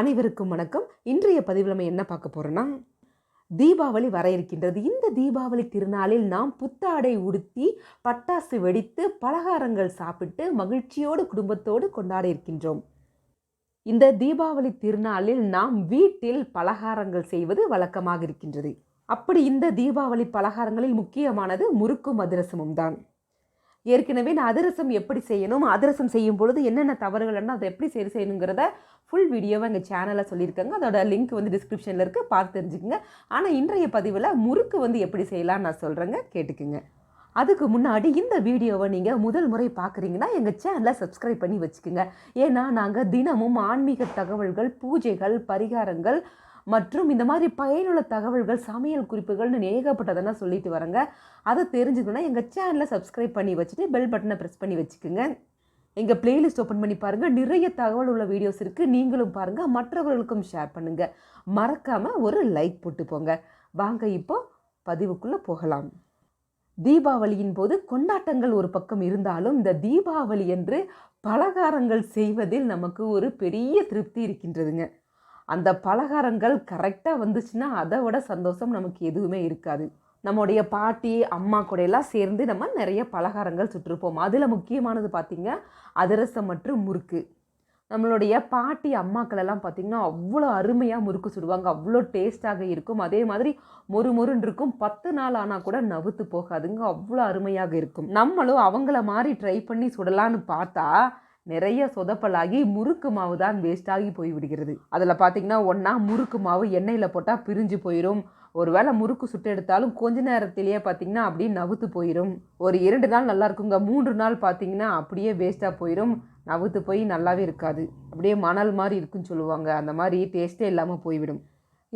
அனைவருக்கும் வணக்கம். இன்றைய பதிவில் நம்ம என்ன பார்க்க போகிறோன்னா தீபாவளி வர இருக்கின்றது. இந்த தீபாவளி திருநாளில் நாம் புத்தாடை உடுத்தி பட்டாசு வெடித்து பலகாரங்கள் சாப்பிட்டு மகிழ்ச்சியோடு குடும்பத்தோடு கொண்டாட இருக்கின்றோம். இந்த தீபாவளி திருநாளில் நாம் வீட்டில் பலகாரங்கள் செய்வது வழக்கமாக இருக்கின்றது. அப்படி இந்த தீபாவளி பலகாரங்களில் முக்கியமானது முறுக்கும் அதிரசமும் தான். ஏற்கனவே நான் அதிரசம் எப்படி செய்யணும் அதிரசம் செய்யும் பொழுது என்னென்ன தவறுகள்னா அதை எப்படி சரி செய்யணுங்கிறத ஃபுல் வீடியோவை எங்கள் சேனலில் சொல்லியிருக்காங்க. அதோட லிங்க் வந்து டிஸ்கிரிப்ஷனில் இருக்குது பார்த்து தெரிஞ்சுக்கோங்க. ஆனால் இன்றைய பதிவில் முறுக்கு வந்து எப்படி செய்யலாம்னு நான் சொல்கிறேங்க கேட்டுக்குங்க. அதுக்கு முன்னாடி இந்த வீடியோவை நீங்கள் முதல் முறை பார்க்குறீங்கன்னா எங்கள் சேனலை சப்ஸ்கிரைப் பண்ணி வச்சுக்கோங்க. ஏன்னா நாங்கள் தினமும் ஆன்மீக தகவல்கள் பூஜைகள் பரிகாரங்கள் மற்றும் இந்த மாதிரி பயனுள்ள தகவல்கள் சமையல் குறிப்புகள்னு ஏகப்பட்டதெல்லாம் சொல்லிட்டு வரேங்க அதை தெரிஞ்சுக்கணுன்னா எங்கள் சேனலை சப்ஸ்கிரைப் பண்ணி வச்சுட்டு பெல் பட்டனை ப்ரெஸ் பண்ணி வச்சுக்கோங்க. எங்கள் பிளேலிஸ்ட் ஓப்பன் பண்ணி பாருங்கள் நிறைய தகவல் உள்ள வீடியோஸ் இருக்குது நீங்களும் பாருங்கள் மற்றவர்களுக்கும் ஷேர் பண்ணுங்கள் மறக்காமல் ஒரு லைக் போட்டு போங்க. வாங்க இப்போ பதிவுக்குள்ளே போகலாம். தீபாவளியின் போது கொண்டாட்டங்கள் ஒரு பக்கம் இருந்தாலும் இந்த தீபாவளி என்று பலகாரங்கள் செய்வதில் நமக்கு ஒரு பெரிய திருப்தி இருக்கின்றதுங்க. அந்த பலகாரங்கள் கரெக்டாக வந்துச்சுன்னா அதை விட சந்தோஷம் நமக்கு எதுவுமே இருக்காது. நம்முடைய பாட்டி அம்மா எல்லாம் சேர்ந்து நம்ம நிறைய பலகாரங்கள் சுட்டிருப்போம் அதில் முக்கியமானது பார்த்திங்க அதிரசம் மற்றும் முறுக்கு. நம்மளுடைய பாட்டி அம்மாக்களெல்லாம் பார்த்திங்கன்னா அவ்வளோ அருமையாக முறுக்கு சுடுவாங்க. அவ்வளோ டேஸ்ட்டாக இருக்கும். அதே மாதிரி மொறு மொறுன்னு இருக்கும். பத்து நாள் ஆனால் கூட நவுத்து போகாதுங்க. அவ்வளோ அருமையாக இருக்கும். நம்மளும் அவங்கள மாதிரி ட்ரை பண்ணி சுடலான்னு பார்த்தா நிறைய சொதப்பலாகி முறுக்கு மாவு தான் வேஸ்டாகி போய் விடுகிறது. அதில் பார்த்தீங்கன்னா ஒன்றா முறுக்கு மாவு எண்ணெயில் போட்டால் பிரிஞ்சு போயிடும் ஒருவேளை முறுக்கு சுட்டு எடுத்தாலும் கொஞ்ச நேரத்திலேயே பார்த்தீங்கன்னா அப்படியே நவுத்து போயிடும் ஒரு இரண்டு நாள் நல்லா இருக்குங்க. மூன்று நாள் பார்த்தீங்கன்னா அப்படியே வேஸ்ட்டாக போயிடும் நவுத்து போய் நல்லாவே இருக்காது. அப்படியே மணல் மாதிரி இருக்குன்னு சொல்லுவாங்க. அந்த மாதிரி டேஸ்ட்டே இல்லாமல் போய்விடும்.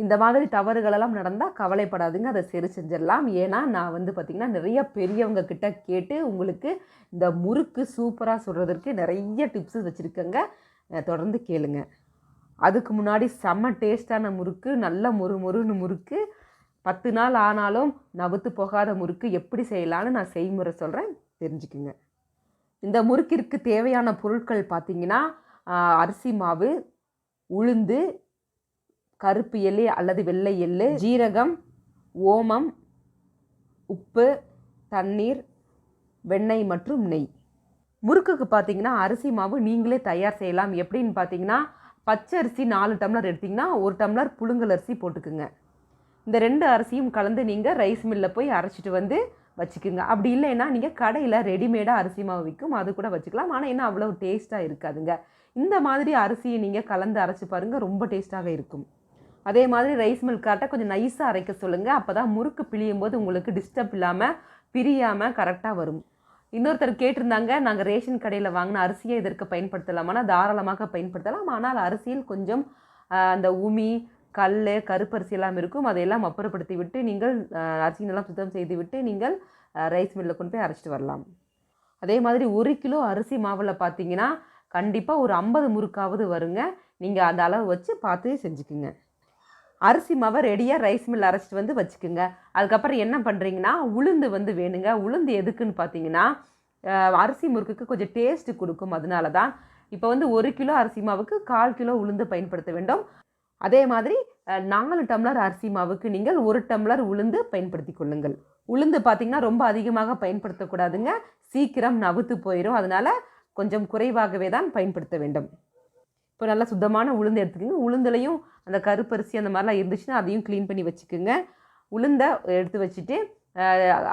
இந்த மாதிரி தவறுகளெல்லாம் நடந்தால் கவலைப்படாதுங்க. அதை சரி செஞ்சிடலாம். ஏன்னா நான் வந்து பார்த்திங்கன்னா நிறைய பெரியவங்க கிட்ட கேட்டு உங்களுக்கு இந்த முறுக்கு சூப்பராக சொல்கிறதுக்கு நிறைய டிப்ஸு வச்சுருக்கேங்க. தொடர்ந்து கேளுங்க. அதுக்கு முன்னாடி செம்ம டேஸ்டான முறுக்கு நல்ல முறு முறுன்னு முறுக்கு. பத்து நாள் ஆனாலும் நவுத்து போகாத முறுக்கு எப்படி செய்யலான்னு நான் செய்முறை சொல்கிறேன் தெரிஞ்சுக்குங்க. இந்த முறுக்கிற்கு தேவையான பொருட்கள் பார்த்திங்கன்னா அரிசி மாவு உளுந்து கருப்பு எள்ளு அல்லது வெள்ளை எள்ளு ஜீரகம் ஓமம் உப்பு தண்ணீர் வெண்ணெய் மற்றும் நெய். முறுக்குக்கு பார்த்தீங்கன்னா அரிசி மாவு நீங்களே தயார் செய்யலாம். எப்படின்னு பார்த்தீங்கன்னா பச்சரிசி நாலு டம்ளர் எடுத்திங்கன்னா ஒரு டம்ளர் புழுங்கல் அரிசி போட்டுக்குங்க. இந்த ரெண்டு அரிசியும் கலந்து நீங்கள் ரைஸ் மில்லில் போய் அரைச்சிட்டு வந்து வச்சுக்கோங்க. அப்படி இல்லைன்னா நீங்கள் கடையில் ரெடிமேடாக அரிசி மாவு விற்கும் அது கூட வச்சுக்கலாம். ஆனால் என்ன அவ்வளோ டேஸ்ட்டாக இருக்காதுங்க. இந்த மாதிரி அரிசியை நீங்கள் கலந்து அரைச்சி பாருங்கள் ரொம்ப டேஸ்ட்டாக இருக்கும். அதே மாதிரி ரைஸ் மில்க் காட்டை கொஞ்சம் நைஸாக அரைக்க சொல்லுங்கள் அப்போ தான் முறுக்கு பிழியும் போது உங்களுக்கு டிஸ்டர்ப் இல்லாமல் பிரியாமல் கரெக்டாக வரும். இன்னொருத்தர் கேட்டிருந்தாங்க நாங்கள் ரேஷன் கடையில் வாங்கின அரிசியை இதற்கு பயன்படுத்தலாமானா தாராளமாக பயன்படுத்தலாம். ஆனால் அரிசியில் கொஞ்சம் அந்த உமி கல் கருப்பரிசி எல்லாம் இருக்கும். அதையெல்லாம் அப்புறப்படுத்தி விட்டு நீங்கள் அரிசினெல்லாம் சுத்தம் செய்து விட்டு நீங்கள் ரைஸ் மில்லில் கொண்டு போய் அரைச்சிட்டு வரலாம். அதே மாதிரி ஒரு கிலோ அரிசி மாவில் பார்த்தீங்கன்னா கண்டிப்பாக ஒரு ஐம்பது முறுக்காவது வருங்க. நீங்கள் அந்த அளவு வச்சு பார்த்து செஞ்சுக்குங்க. அரிசி மாவை ரெடியாக ரைஸ் மில் அரைச்சிட்டு வந்து வச்சுக்கோங்க. அதுக்கப்புறம் என்ன பண்ணுறீங்கன்னா உளுந்து வந்து வேணுங்க. உளுந்து எதுக்குன்னு பார்த்தீங்கன்னா அரிசி முறுக்குக்கு கொஞ்சம் டேஸ்ட்டு கொடுக்கும். அதனால தான் இப்போ வந்து ஒரு கிலோ அரிசி மாவுக்கு கால் கிலோ உளுந்து பயன்படுத்த வேண்டும். அதே மாதிரி நாலு டம்ளர் அரிசி மாவுக்கு நீங்கள் ஒரு டம்ளர் உளுந்து பயன்படுத்தி கொள்ளுங்கள். உளுந்து பார்த்திங்கன்னா ரொம்ப அதிகமாக பயன்படுத்தக்கூடாதுங்க சீக்கிரம் நவுத்து போயிடும் அதனால் கொஞ்சம் குறைவாகவே தான் பயன்படுத்த வேண்டும். இப்போ நல்லா சுத்தமான உளுந்து எடுத்துக்கோங்க. உளுந்துலையும் அந்த கருப்பரிசி அந்த மாதிரிலாம் இருந்துச்சுன்னா அதையும் க்ளீன் பண்ணி வச்சுக்கோங்க. உளுந்தை எடுத்து வச்சுட்டு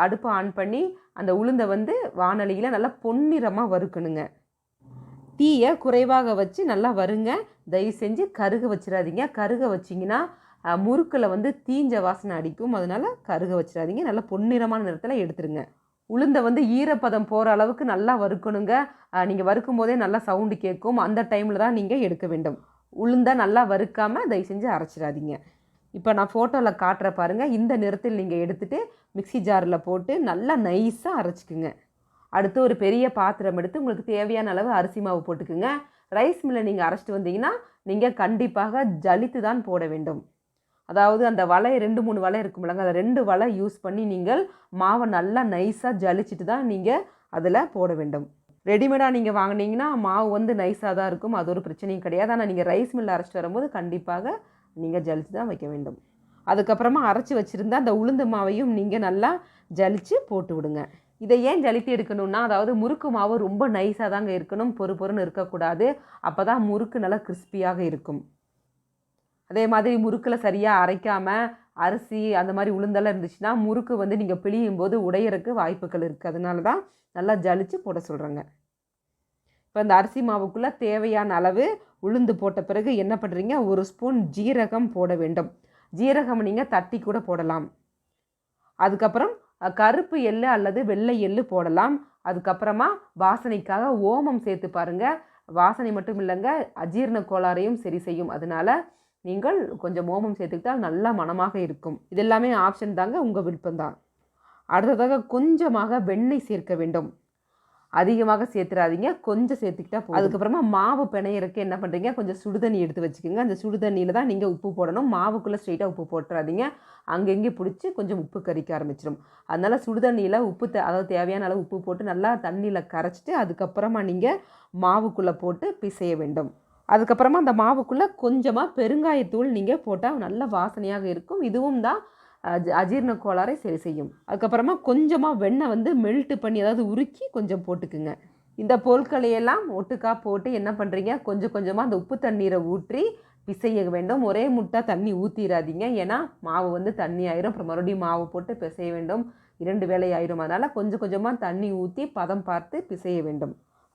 அடுப்பை ஆன் பண்ணி அந்த உளுந்தை வந்து வானொலியில் நல்லா பொன்னிறமாக வறுக்கணுங்க. தீயை குறைவாக வச்சு நல்லா வருங்க தயவு செஞ்சு கருக வச்சிடாதீங்க. கருக வச்சிங்கன்னா முறுக்கில் வந்து தீஞ்ச வாசனை அடிக்கும். அதனால் கருக வச்சிடாதீங்க. நல்லா பொன்னிறமான நிறத்தில் எடுத்துருங்க. உளுந்தை வந்து ஈரப்பதம் போகிற அளவுக்கு நல்லா வறுக்கணுங்க. நீங்கள் வறுக்கும் போதே நல்லா சவுண்டு கேட்கும். அந்த டைமில் தான் நீங்கள் எடுக்க வேண்டும். உளுந்தை நல்லா வறுக்காமல் தயவு செஞ்சு அரைச்சிடாதீங்க. இப்போ நான் ஃபோட்டோவில் காட்டுற பாருங்கள் இந்த நிறத்தில் நீங்கள் எடுத்துகிட்டு மிக்சி ஜாரில் போட்டு நல்லா நைஸாக அரைச்சிக்குங்க. அடுத்து ஒரு பெரிய பாத்திரம் எடுத்து உங்களுக்கு தேவையான அளவு அரிசி மாவு போட்டுக்குங்க. ரைஸ் மில்லை நீங்கள் அரைச்சிட்டு வந்தீங்கன்னா நீங்கள் கண்டிப்பாக ஜலித்து தான் போட வேண்டும். அதாவது அந்த வலை ரெண்டு மூணு வலை இருக்குமில்லங்க அந்த ரெண்டு வலை யூஸ் பண்ணி நீங்கள் மாவை நல்லா நைஸாக ஜலிச்சுட்டு தான் நீங்கள் அதில் போட வேண்டும். ரெடிமேடாக நீங்கள் வாங்குனீங்கன்னா மாவு வந்து நைஸாக தான் இருக்கும். அது ஒரு பிரச்சனையும் கிடையாது. ஆனால் நீங்கள் ரைஸ் மில்லில் அரைச்சிட்டு வரும்போது கண்டிப்பாக நீங்கள் ஜலிச்சு தான் வைக்க வேண்டும். அதுக்கப்புறமா அரைச்சி வச்சுருந்தா அந்த உளுந்து மாவையும் நீங்கள் நல்லா ஜலித்து போட்டு விடுங்க. இதை ஏன் ஜலித்து எடுக்கணும்னா அதாவது முறுக்கு மாவு ரொம்ப நைஸாக தாங்க இருக்கணும். பொறு பொறுன்னு இருக்கக்கூடாது. அப்போ தான் முறுக்கு நல்லா கிறிஸ்பியாக இருக்கும். அதே மாதிரி முறுக்கில் சரியாக அரைக்காமல் அரிசி அந்த மாதிரி உளுந்தெல்லாம் இருந்துச்சுன்னா முறுக்கு வந்து நீங்கள் பிழியும் போது உடையறக்கு வாய்ப்புகள் இருக்குது அதனால தான் நல்லா ஜலிச்சு போட சொல்கிறேங்க இப்போ இந்த அரிசி மாவுக்குள்ளே தேவையான அளவு உளுந்து போட்ட பிறகு என்ன பண்ணுறீங்க ஒரு ஸ்பூன் ஜீரகம் போட வேண்டும். ஜீரகம் நீங்கள் தட்டி கூட போடலாம். அதுக்கப்புறம் கருப்பு எள்ளு அல்லது வெள்ளை எள்ளு போடலாம். அதுக்கப்புறமா வாசனைக்காக ஓமம் சேர்த்து பாருங்கள் வாசனை மட்டும் இல்லைங்க அஜீரண கோளாறையும் சரி செய்யும். அதனால நீங்கள் கொஞ்சம் ஓமம் சேர்த்துக்கிட்டால் நல்ல மணமாக இருக்கும். இது எல்லாமே ஆப்ஷன் தாங்க உங்கள் விருப்பம்தான். அடுத்ததாக கொஞ்சமாக வெண்ணெய் சேர்க்க வேண்டும். அதிகமாக சேர்த்துறாதீங்க கொஞ்சம் சேர்த்துக்கிட்டா போதும். அதுக்கப்புறமா மாவு பிணையறக்கு என்ன பண்ணுறீங்க கொஞ்சம் சுடுதண்ணி எடுத்து வச்சுக்கோங்க. அந்த சுடுதண்ணியில் தான் நீங்கள் உப்பு போடணும். மாவுக்குள்ளே ஸ்ட்ரெயிட்டாக உப்பு போட்டுறாதீங்க. அங்கங்கே பிடிச்சி கொஞ்சம் உப்பு கறிக்க ஆரம்பிச்சிடும் அதனால் சுடுதண்ணியில் உப்பு தே அதாவது தேவையான அளவு உப்பு போட்டு நல்லா தண்ணியில் கரைச்சிட்டு அதுக்கப்புறமா நீங்கள் மாவுக்குள்ளே போட்டு பிசைய வேண்டும். அதுக்கப்புறமா அந்த மாவுக்குள்ளே கொஞ்சமாக பெருங்காயத்தூள் நீங்கள் போட்டால் நல்ல வாசனையாக இருக்கும். இதுவும் தான் அஜீர்ண அஜீரண கோளாறை சரி செய்யும். அதுக்கப்புறமா கொஞ்சமாக வெண்ணெய் வந்து மெல்ட்டு பண்ணி அதாவது உருக்கி கொஞ்சம் போட்டுக்குங்க. இந்த பொருட்களையெல்லாம் ஒட்டுக்கா போட்டு என்ன பண்ணுறீங்க கொஞ்சம் கொஞ்சமாக அந்த உப்பு தண்ணீரை ஊற்றி பிசைய வேண்டும். ஒரே முட்டை தண்ணி ஊற்றிடாதீங்க ஏன்னா மாவு வந்து தண்ணி ஆயிரும். அப்புறம் மறுபடியும் மாவு போட்டு பிசைய வேண்டும். இரண்டு வேலை ஆயிரும். அதனால் கொஞ்சம் கொஞ்சமாக தண்ணி ஊற்றி பதம் பார்த்து பிசைய வேண்டும்.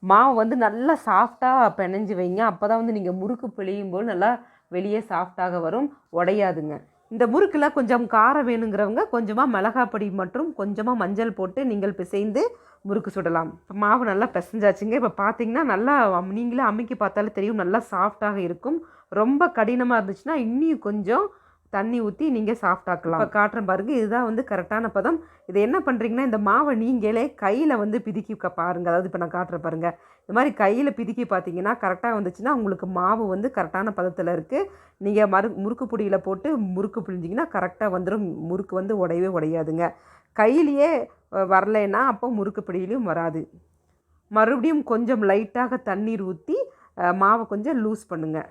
மாவு வந்து நல்லா சாஃப்டாக பிணைஞ்சு வைங்க. அப்போ தான் வந்து நீங்கள் முறுக்கு பிழியும் போது நல்லா வெளியே சாஃப்டாக வரும். உடையாதுங்க. இந்த முறுக்கில் கொஞ்சம் காரம் வேணுங்கிறவங்க கொஞ்சமாக மிளகாப்பொடி மற்றும் கொஞ்சமாக மஞ்சள் போட்டு நீங்கள் பிசைந்து முறுக்கு சுடலாம். இப்போ மாவு நல்லா பிசைஞ்சாச்சுங்க. இப்போ பார்த்தீங்கன்னா நல்லா நீங்களே அமைக்கி பார்த்தாலே தெரியும். நல்லா சாஃப்டாக இருக்கும். ரொம்ப கடினமாக இருந்துச்சுன்னா இன்னும் கொஞ்சம் தண்ணி ஊற்றி நீங்கள் சாஃப்டாக்கலாம் இப்போ காட்டுறேன் பாருங்க இதுதான் வந்து கரெக்டான பதம். இதை என்ன பண்ணுறீங்கன்னா இந்த மாவை நீங்களே கையில் வந்து பிதுக்கி க- பாருங்க. அதாவது இப்போ நான் காட்டுறேன் பாருங்கள் இந்த மாதிரி கையில் பிதுக்கி பார்த்தீங்கன்னா கரெக்டாக வந்துச்சுன்னா உங்களுக்கு மாவு வந்து கரெக்டான பதத்தில் இருக்குது நீங்கள் மறு முறுக்கு பொடியில் போட்டு முறுக்கு பிழிஞ்சிங்கன்னா கரெக்டாக வந்துடும் முறுக்கு வந்து உடையவே உடையாதுங்க. கையிலேயே வரலைன்னா அப்போ முறுக்கு பிடியிலையும் வராது. மறுபடியும் கொஞ்சம் லைட்டாக தண்ணீர் ஊற்றி மாவை கொஞ்சம் லூஸ் பண்ணுங்கள்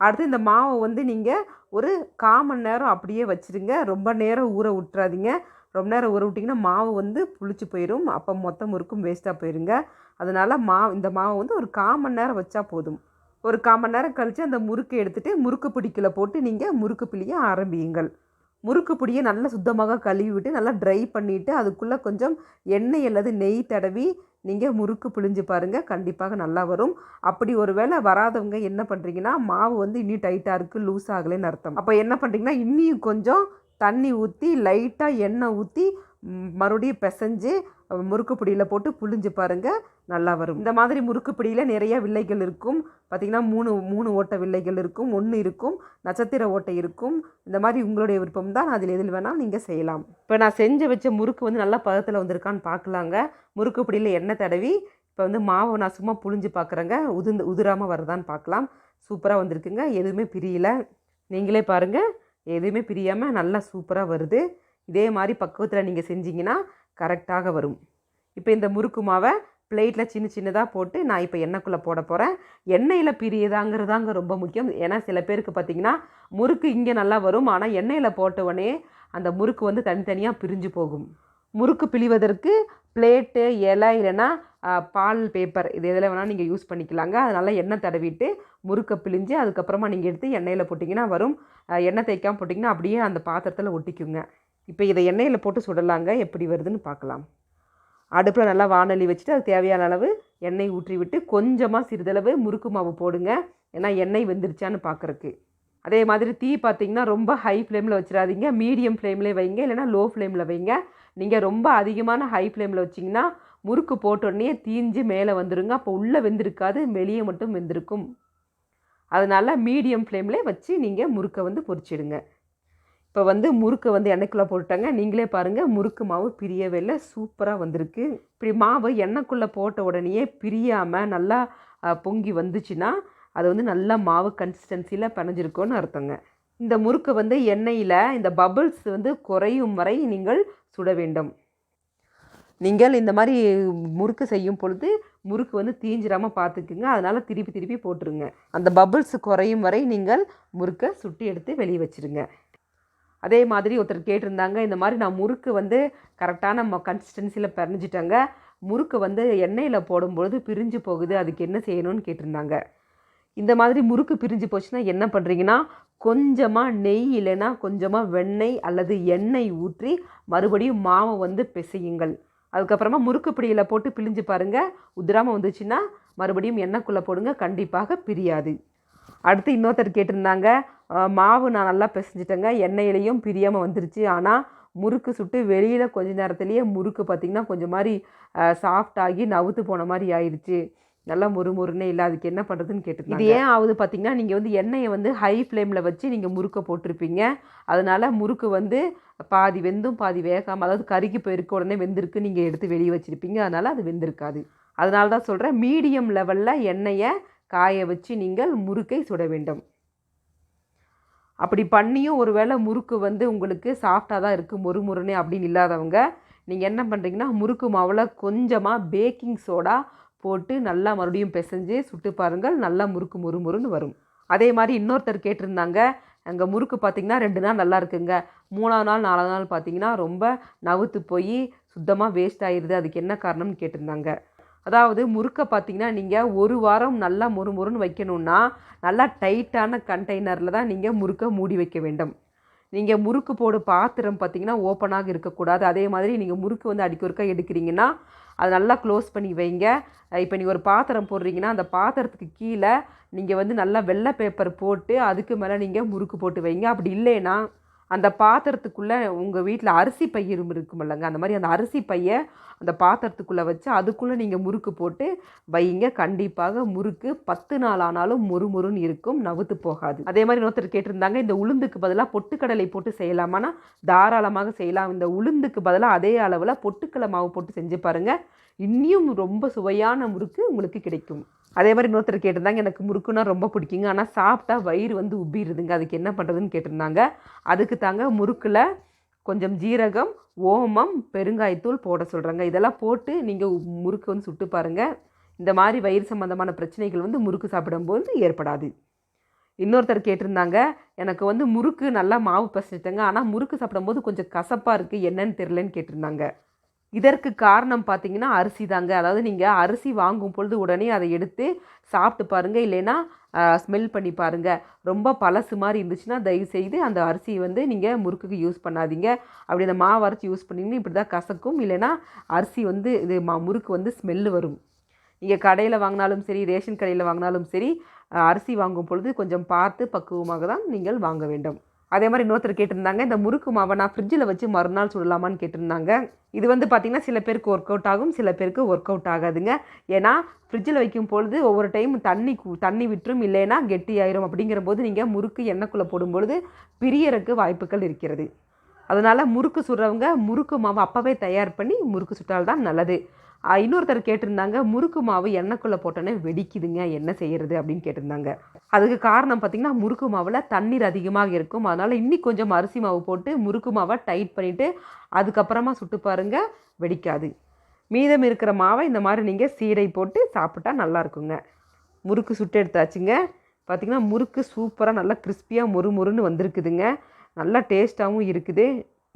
அடுத்து இந்த மாவை வந்து நீங்கள் ஒரு கால் மணி நேரம் அப்படியே வச்சுருங்க. ரொம்ப நேரம் ஊற விட்றாதீங்க ரொம்ப நேரம் ஊற விட்டிங்கன்னா மாவு வந்து புளிச்சு போயிடும் அப்போ மொத்த முறுக்கும் வேஸ்ட்டாக போயிருங்க. அதனால் மா இந்த மாவை வந்து ஒரு கால் மணி நேரம் வச்சா போதும். ஒரு கால் மணி நேரம் கழித்து அந்த முறுக்கை எடுத்துகிட்டு முறுக்கு பிடிக்கல போட்டு நீங்கள் முறுக்கு பிழிய ஆரம்பியுங்கள். முறுக்கு பிடியை நல்லா சுத்தமாக கழுவி விட்டு நல்லா ட்ரை பண்ணிவிட்டு அதுக்குள்ளே கொஞ்சம் எண்ணெய் அல்லது நெய் தடவி நீங்கள் முறுக்கு பிழிஞ்சு பாருங்கள் கண்டிப்பாக நல்லா வரும். அப்படி ஒரு வேளை வராதவங்க என்ன பண்ணுறீங்கன்னா மாவு வந்து இன்னும் டைட்டாக இருக்குது லூஸ் ஆகலைன்னு அர்த்தம். அப்போ என்ன பண்ணுறீங்கன்னா இன்னும் கொஞ்சம் தண்ணி ஊற்றி லைட்டாக எண்ணெய் ஊற்றி மறுபடியும் பிசைஞ்சு முறுக்கு பிடியில் போட்டு புழிஞ்சு பாருங்கள் நல்லா வரும். இந்த மாதிரி முறுக்கு பிடியில் நிறைய வில்லைகள் இருக்கும். பார்த்திங்கன்னா மூணு மூணு ஓட்ட வில்லைகள் இருக்கும் ஒன்று இருக்கும் நட்சத்திர ஓட்டை இருக்கும். இந்த மாதிரி உங்களுடைய விருப்பம் தான் அதில் எதில் வேணால் நீங்கள் செய்யலாம். இப்போ நான் செஞ்சு வச்ச முறுக்கு வந்து நல்லா பதத்தில் வந்திருக்கான்னு பார்க்கலாங்க முறுக்கு பிடியில் எண்ணெய் தடவி இப்போ வந்து மாவை நான் சும்மா புழிஞ்சு பார்க்குறேங்க உதிர்ந்து உதிராமல் வருதான்னு பார்க்கலாம் சூப்பராக வந்திருக்குங்க. எதுவுமே பிரியல. நீங்களே பாருங்கள் எதுவுமே பிரியாமல் நல்லா சூப்பராக வருது. இதே மாதிரி பக்குவத்தில் நீங்கள் செஞ்சீங்கன்னா கரெக்டாக வரும். இப்போ இந்த முறுக்கு மாவை பிளேட்டில் சின்ன சின்னதாக போட்டு நான் இப்போ எண்ணெய்க்குள்ளே போட போகிறேன் எண்ணெயில் பிரியதாங்கிறதாங்க ரொம்ப முக்கியம். ஏன்னா சில பேருக்கு பார்த்தீங்கன்னா முறுக்கு இங்கே நல்லா வரும். ஆனால் எண்ணெயில் போட்ட உடனே அந்த முறுக்கு வந்து தனித்தனியாக பிரிஞ்சு போகும். முறுக்கு பிழிவதற்கு பிளேட்டு இலை இல்லைன்னா பால் பேப்பர் இது எதில் வேணால் நீங்கள் யூஸ் பண்ணிக்கலாங்க. அதனால் எண்ணெய் தடவிட்டு முறுக்கை பிழிஞ்சு அதுக்கப்புறமா நீங்கள் எடுத்து எண்ணெயில் போட்டிங்கன்னா வரும். எண்ணெய் தேய்க்காமல் போட்டிங்கன்னா அப்படியே அந்த பாத்திரத்தில் ஒட்டிக்குங்க. இப்போ இதை எண்ணெயில் போட்டு சுடலாங்க எப்படி வருதுன்னு பார்க்கலாம். அடுப்பில் நல்லா வானொலி வச்சுட்டு அது தேவையான அளவு எண்ணெய் ஊற்றி விட்டு கொஞ்சமாக சிறிதளவு முறுக்கு மாவு போடுங்க. ஏன்னா எண்ணெய் வெந்துருச்சான்னு பார்க்குறக்கு. அதே மாதிரி தீ பார்த்தீங்கன்னா ரொம்ப ஹை ஃப்ளேமில் வச்சிடாதீங்க. மீடியம் ஃப்ளேம்லேயே வைங்க. இல்லைன்னா லோ ஃப்ளேமில் வைங்க. நீங்கள் ரொம்ப அதிகமான ஹை ஃப்ளேமில் வச்சிங்கன்னா முறுக்கு போட்டோடனே தீஞ்சு மேலே வந்துருங்க. அப்போ உள்ளே வெந்திருக்காது வெளியே மட்டும் வெந்திருக்கும். அதனால் மீடியம் ஃப்ளேம்லேயே வச்சு நீங்கள் முறுக்கை வந்து பொரிச்சிடுங்க. இப்போ வந்து முறுக்கை வந்து எண்ணெய்க்குள்ளே போட்டுட்டாங்க. நீங்களே பாருங்கள் முறுக்கு மாவு பிரியவே இல்லை சூப்பராக வந்திருக்கு. இப்படி மாவு எண்ணெய்க்குள்ளே போட்ட உடனேயே பிரியாமல் நல்லா பொங்கி வந்துச்சுன்னா அது வந்து நல்லா மாவு கன்சிஸ்டன்சியில் பிணைஞ்சிருக்கோன்னு அர்த்தங்க. இந்த முறுக்கு வந்து எண்ணெயில் இந்த பபிள்ஸ் வந்து குறையும் வரை நீங்கள் சுட வேண்டும். நீங்கள் இந்த மாதிரி முறுக்கு செய்யும் பொழுது முறுக்கு வந்து தீஞ்சிராமல் பார்த்துக்குங்க அதனால் திருப்பி திருப்பி போட்டுருங்க. அந்த பபிள்ஸ் குறையும் வரை நீங்கள் முறுக்கை சுட்டி எடுத்து வெளியே வச்சுருங்க. அதே மாதிரி ஒருத்தர் கேட்டிருந்தாங்க இந்த மாதிரி நான் முறுக்கு வந்து கரெக்டான ம கன்சிஸ்டன்சியில் பிறஞ்சிட்டேங்க முறுக்கு வந்து எண்ணெயில் போடும்பொழுது பிரிஞ்சு போகுது அதுக்கு என்ன செய்யணும்னு கேட்டிருந்தாங்க. இந்த மாதிரி முறுக்கு பிரிஞ்சு போச்சுன்னா என்ன பண்ணுறீங்கன்னா கொஞ்சமாக நெய் இல்லைன்னா கொஞ்சமாக வெண்ணெய் அல்லது எண்ணெய் ஊற்றி மறுபடியும் மாவை வந்து பிசையுங்கள். அதுக்கப்புறமா முறுக்கு பிடியில் போட்டு பிழிஞ்சு பாருங்கள் உதிராமல் வந்துச்சுன்னா மறுபடியும் எண்ணெய்க்குள்ளே போடுங்க கண்டிப்பாக பிரியாது. அடுத்து இன்னொருத்தர் கேட்டிருந்தாங்க மாவு நான் நல்லா பிசைஞ்சிட்டேங்க எண்ணெயிலையும் பிரியாமல் வந்துருச்சு. ஆனால் முறுக்கு சுட்டு வெளியில் கொஞ்ச நேரத்துலேயே முறுக்கு பார்த்திங்கன்னா கொஞ்சம் மாதிரி சாஃப்ட் ஆகி நவுத்து போன மாதிரி ஆயிடுச்சு நல்லா முறுமுறுன்னே இல்லை அதுக்கு என்ன பண்ணுறதுன்னு கேட்டு இது ஏன் ஆகுது பார்த்திங்கன்னா நீங்கள் வந்து எண்ணெயை வந்து ஹை ஃப்ளேமில் வச்சு நீங்கள் முறுக்கை போட்டிருப்பீங்க. அதனால் முறுக்கு வந்து பாதி வெந்தும் பாதி வேகாமல் அதாவது கருகி போயிருக்க உடனே வெந்திருக்கு நீங்கள் எடுத்து வெளியே வச்சுருப்பீங்க. அதனால் அது வெந்திருக்காது. அதனால தான் சொல்கிறேன் மீடியம் லெவலில் எண்ணெயை காய வச்சு நீங்கள் முறுக்கை சுட வேண்டும். அப்படி பண்ணியும் ஒருவேளை முறுக்கு வந்து உங்களுக்கு சாஃப்டாக தான் இருக்குது மொறுமொறுனே அப்படின்னு இல்லாதவங்க நீங்கள் என்ன பண்ணுறீங்கன்னா முறுக்கு மாவில் கொஞ்சமாக பேக்கிங் சோடா போட்டு நல்லா மறுபடியும் பிசைஞ்சு சுட்டு பாருங்கள் நல்லா முறுக்கு முறுமுறுன்னு வரும். அதே மாதிரி இன்னொருத்தர் கேட்டிருந்தாங்க அங்கே முறுக்கு பார்த்திங்கன்னா ரெண்டு நாள் நல்லா இருக்குங்க. மூணாவது நாள் நாலாவது நாள் பார்த்தீங்கன்னா ரொம்ப நவுத்து போய் சுத்தமாக வேஸ்ட் ஆயிடுது அதுக்கு என்ன காரணம்னு கேட்டிருந்தாங்க. அதாவது முறுக்கை பார்த்தீங்கன்னா நீங்கள் ஒரு வாரம் நல்லா மொறுமொறுன்னு வைக்கணும்னா நல்லா டைட்டான கண்டெய்னரில் தான் நீங்கள் முறுக்கை மூடி வைக்க வேண்டும். நீங்கள் முறுக்கு போடு பாத்திரம் பார்த்தீங்கன்னா ஓப்பனாக இருக்கக்கூடாது. அதே மாதிரி நீங்கள் முறுக்கு வந்து அடிக்க ஒருக்கா எடுக்கிறீங்கன்னா அதை நல்லா க்ளோஸ் பண்ணி வைங்க. இப்போ நீங்கள் ஒரு பாத்திரம் போடுறீங்கன்னா அந்த பாத்திரத்துக்கு கீழே நீங்கள் வந்து நல்லா வெள்ளை பேப்பர் போட்டு அதுக்கு மேலே நீங்கள் முறுக்கு போட்டு வைங்க. அப்படி இல்லைன்னா அந்த பாத்திரத்துக்குள்ளே உங்கள் வீட்டில் அரிசி பை இருக்கும் இருக்குமில்லங்க அந்த மாதிரி அந்த அரிசி பையை அந்த பாத்திரத்துக்குள்ளே வச்சு அதுக்குள்ளே நீங்கள் முறுக்கு போட்டு வைங்க. கண்டிப்பாக முறுக்கு பத்து நாள் ஆனாலும் முறுமுறுன்னு இருக்கும் நவுத்து போகாது. அதே மாதிரி இன்னொருத்தர் கேட்டிருந்தாங்க இந்த உளுந்துக்கு பதிலாக பொட்டுக்கடலை போட்டு செய்யலாமான்னா தாராளமாக செய்யலாம். இந்த உளுந்துக்கு பதிலாக அதே அளவில் பொட்டுக்கடலை மாவு போட்டு செஞ்சு பாருங்கள் இன்னியும் ரொம்ப சுவையான முறுக்கு உங்களுக்கு கிடைக்கும். அதே மாதிரி இன்னொருத்தர் கேட்டிருந்தாங்க எனக்கு முறுக்குன்னா ரொம்ப பிடிக்குங்க. ஆனால் சாப்பிட்டா வயிறு வந்து உப்பிடுதுங்க. அதுக்கு என்ன பண்ணுறதுன்னு கேட்டிருந்தாங்க. அதுக்கு தாங்க முறுக்கில் கொஞ்சம் ஜீரகம் ஓமம் பெருங்காயத்தூள் போட சொல்கிறாங்க இதெல்லாம் போட்டு நீங்கள் முறுக்கு வந்து சுட்டு பாருங்கள் இந்த மாதிரி வயிறு சம்மந்தமான பிரச்சனைகள் வந்து முறுக்கு சாப்பிடும்போது ஏற்படாது. இன்னொருத்தர் கேட்டிருந்தாங்க எனக்கு வந்து முறுக்கு நல்லா மாவு பசிட்டேங்க ஆனால் முறுக்கு சாப்பிடும்போது கொஞ்சம் கசப்பாக இருக்குது என்னன்னு தெரிலன்னு கேட்டிருந்தாங்க. இதற்கு காரணம் பார்த்திங்கன்னா அரிசி தாங்க. அதாவது நீங்கள் அரிசி வாங்கும் பொழுது உடனே அதை எடுத்து சாப்பிட்டு பாருங்கள் இல்லைன்னா ஸ்மெல் பண்ணி பாருங்கள் ரொம்ப பழசு மாதிரி இருந்துச்சுன்னா தயவு செய்து அந்த அரிசியை வந்து நீங்கள் முறுக்குக்கு யூஸ் பண்ணாதீங்க. அப்படி அந்த மாவு அரைச்சி யூஸ் பண்ணிங்கன்னா இப்படி தான் கசக்கும். இல்லைன்னா அரிசி வந்து இது மா முறுக்கு வந்து ஸ்மெல்லு வரும். நீங்கள் கடையில் வாங்கினாலும் சரி ரேஷன் கடையில் வாங்கினாலும் சரி அரிசி வாங்கும் பொழுது கொஞ்சம் பார்த்து பக்குவமாக தான் நீங்கள் வாங்க வேண்டும். அதே மாதிரி இன்னொருத்தர் கேட்டிருந்தாங்க இந்த முறுக்கு மாவை நான் ஃப்ரிட்ஜில் வச்சு மறுநாள் சுடலாமான்னு கேட்டிருந்தாங்க. இது வந்து பார்த்திங்கன்னா சில பேருக்கு ஒர்க் அவுட் ஆகும் சில பேருக்கு ஒர்க் அவுட் ஆகாதுங்க. ஏன்னா ஃப்ரிட்ஜில் வைக்கும் பொழுது ஒவ்வொரு டைம் தண்ணி தண்ணி விட்டுரும் இல்லைன்னா கெட்டி ஆயிரும். அப்படிங்கிற போது நீங்கள் முறுக்கு எண்ணெய்க்குள்ளே போடும்பொழுது பிரியறக்கு வாய்ப்புகள் இருக்கிறது. அதனால் முறுக்கு சுடுறவங்க முறுக்கு மாவு அப்போவே தயார் பண்ணி முறுக்கு சுட்டால் தான் நல்லது. இன்னொருத்தர் கேட்டிருந்தாங்க முறுக்கு மாவு எண்ணெய்க்குள்ளே போட்டோன்னே வெடிக்குதுங்க என்ன செய்யறது அப்படின்னு கேட்டிருந்தாங்க. அதுக்கு காரணம் பார்த்திங்கன்னா முறுக்கு மாவில் தண்ணீர் அதிகமாக இருக்கும். அதனால் இன்னி கொஞ்சம் அரிசி மாவு போட்டு முறுக்கு மாவை டைட் பண்ணிவிட்டு அதுக்கப்புறமா சுட்டு பாருங்க வெடிக்காது. மீதம் இருக்கிற மாவை இந்த மாதிரி நீங்கள் சீடை போட்டு சாப்பிட்டா நல்லா இருக்குங்க. முறுக்கு சுட்டு எடுத்தாச்சுங்க. பார்த்திங்கன்னா முறுக்கு சூப்பராக நல்லா கிறிஸ்பியாக மொறு மொறுன்னு வந்திருக்குதுங்க. நல்லா டேஸ்ட்டாகவும் இருக்குது.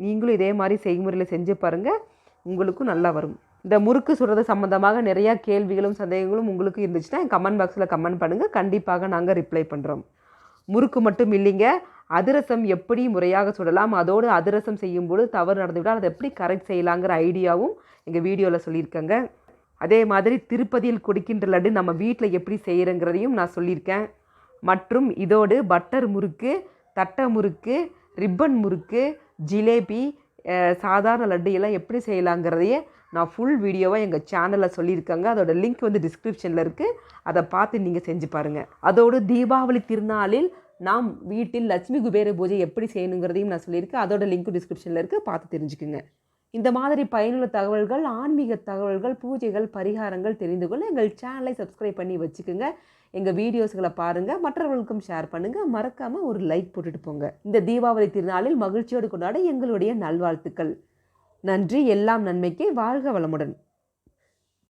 நீங்களும் இதே மாதிரி செய்முறையில் செஞ்சு பாருங்கள் உங்களுக்கும் நல்லா வரும். இந்த முறுக்கு சுடுறது சம்மந்தமாக நிறையா கேள்விகளும் சந்தேகங்களும் உங்களுக்கு இருந்துச்சுன்னா கமெண்ட் பாக்ஸில் கமெண்ட் பண்ணுங்கள் கண்டிப்பாக நாங்கள் ரிப்ளை பண்ணுறோம் முறுக்கு மட்டும் இல்லைங்க. அதிரசம் எப்படி முறையாக சுடலாம்? அதோடு அதிரசம் செய்யும்போது தவறு நடந்துவிட்டால் அதை எப்படி கரெக்ட் செய்யலாங்கிற ஐடியாவும் எங்கள் வீடியோவில் சொல்லியிருக்கேங்க. அதே மாதிரி திருப்பதியில் கொடுக்கின்ற லட்டு நம்ம வீட்டில் எப்படி செய்கிறங்கிறதையும் நான் சொல்லியிருக்கேன். மற்றும் இதோடு பட்டர் முறுக்கு தட்டை முறுக்கு ரிப்பன் முறுக்கு ஜிலேபி சாதாரண லட்டு எல்லாம் எப்படி செய்யலாங்கிறதையே நான் ஃபுல் வீடியோவாக எங்கள் சேனலில் சொல்லியிருக்கேங்க. அதோட லிங்க் வந்து டிஸ்கிரிப்ஷனில் இருக்குது அதை பார்த்து நீங்கள் செஞ்சு பாருங்கள் அதோடு தீபாவளி திருநாளில் நாம் வீட்டில் லட்சுமி குபேர பூஜை எப்படி செய்யணுங்கிறதையும் நான் சொல்லியிருக்கேன் அதோட லிங்க் டிஸ்கிரிப்ஷனில் இருக்குது பார்த்து தெரிஞ்சுக்குங்க. இந்த மாதிரி பயனுள்ள தகவல்கள் ஆன்மீக தகவல்கள் பூஜைகள் பரிகாரங்கள் தெரிந்து கொள்ள எங்கள் சேனலை சப்ஸ்கிரைப் பண்ணி வச்சுக்கோங்க. எங்கள் வீடியோஸ்களை பாருங்கள் மற்றவர்களுக்கும் ஷேர் பண்ணுங்கள் மறக்காமல் ஒரு லைக் போட்டுட்டு போங்க. இந்த தீபாவளி திருநாளில் மகிழ்ச்சியோடு கொண்டாட எங்களுடைய நல்வாழ்த்துக்கள். நன்றி எல்லாம் நன்மைக்கு வாழ்க வளமுடன்.